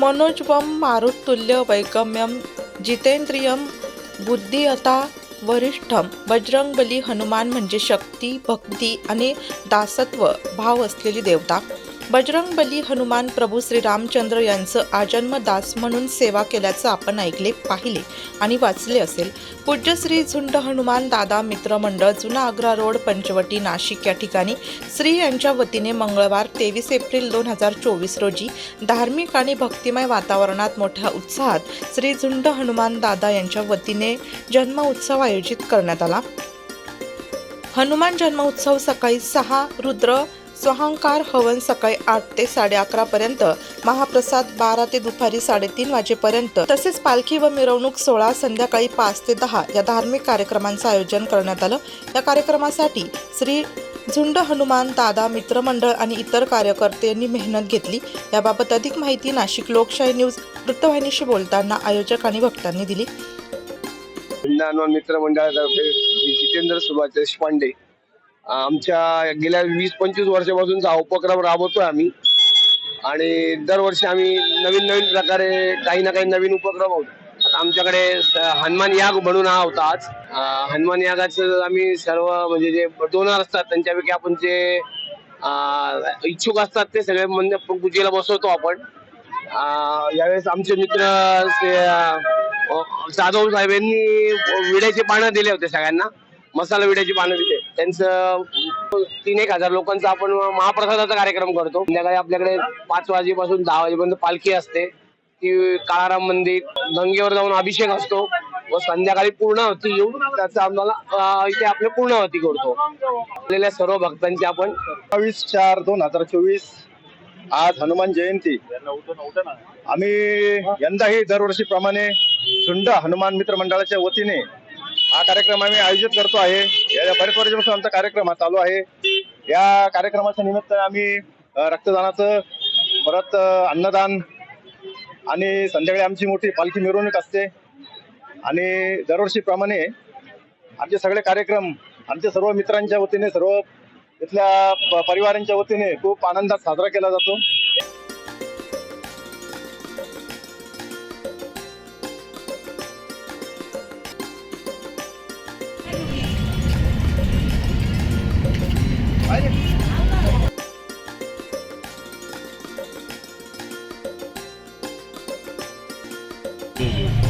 मनोजवम मारुतुल्य वैगम्यम जितेंद्रियम बुद्धियता वरिष्ठम बजरंगबली हनुमान म्हणजे शक्ती भक्ती आणि दासत्व भाव असलेली देवता. बजरंगबली हनुमान प्रभू श्री रामचंद्र यांचं आजन्म दास म्हणून सेवा केल्याचं आपण ऐकले पाहिले आणि वाचले असेल. पूज्य श्री झुंड हनुमान दादा मित्र मंडळ जुना आग्रा रोड पंचवटी नाशिक या ठिकाणी श्री यांच्या वतीने मंगळवार तेवीस एप्रिल दोन हजार चोवीस रोजी धार्मिक आणि भक्तिमय वातावरणात मोठ्या उत्साहात श्री झुंड हनुमान दादा यांच्या वतीने जन्म उत्सव आयोजित करण्यात आला. हनुमान जन्मोत्सव सकाळी सहा रुद्र स्वहंकार हवन सकाळी आठ ते साडे अकरा पर्यंत महाप्रसाद बारा ते दुपारी साडेतीन वाजेपर्यंत. तसेच पालखी व मिरवणूक सोहळा संध्याकाळी पाच ते दहा या धार्मिक कार्यक्रमांचं आयोजन करण्यात आलं. या कार्यक्रमासाठी श्री झुंड हनुमान दादा मित्रमंडळ आणि इतर कार्यकर्त्यांनी मेहनत घेतली. याबाबत अधिक माहिती नाशिक लोकशाही न्यूज वृत्तवाहिनीशी बोलताना आयोजक आणि भक्तांनी दिली. हनुमान जितेंद्र सुभाष देशपांडे आमच्या गेल्या वीस पंचवीस वर्षापासूनचा हा उपक्रम राबवतोय आम्ही. आणि दरवर्षी आम्ही नवीन नवीन प्रकारे काही ना काही नवीन उपक्रम होतो. आता आमच्याकडे हनुमान याग म्हणून हा होता आज. हनुमान यागाचं आम्ही सर्व म्हणजे जे डोनर असतात त्यांच्यापैकी आपण जे इच्छुक असतात ते सगळे म्हणजे पूजेला बसवतो आपण. यावेळेस आमचे मित्र जाधव साहेब यांनी विड्याचे पानं दिले होते सगळ्यांना. मसाला विड्याची पानं दिले. त्यांचं तीन एक हजार लोकांचा आपण महाप्रसादाचा कार्यक्रम करतो. संध्याकाळी आपल्याकडे पाच वाजेपासून दहा वाजेपर्यंत पालखी असते. ती काळाराम मंदिर गंगेवर जाऊन अभिषेक असतो. व संध्याकाळी पूर्णावती येऊन त्याचा आम्हाला इथे आपले पूर्णावती करतो. आपल्याला सर्व भक्तांची आपण चोवीस चार दोन हजार चोवीस आज हनुमान जयंती. आम्ही यंदाही दरवर्षीप्रमाणे झुंड हनुमान मित्र मंडळाच्या वतीने हा कार्यक्रम आम्ही आयोजित करतो आहे. या बरेच वर्षापासून आमचा कार्यक्रम हा चालू आहे. या कार्यक्रमाच्या निमित्त आम्ही रक्तदानाचं परत अन्नदान आणि संध्याकाळी आमची मोठी पालखी मिरवणूक असते. आणि दरवर्षीप्रमाणे आमचे सगळे कार्यक्रम आमच्या सर्व मित्रांच्या वतीने सर्व इथल्या प- परिवारांच्या वतीने खूप आनंदात साजरा केला जातो. 来，点。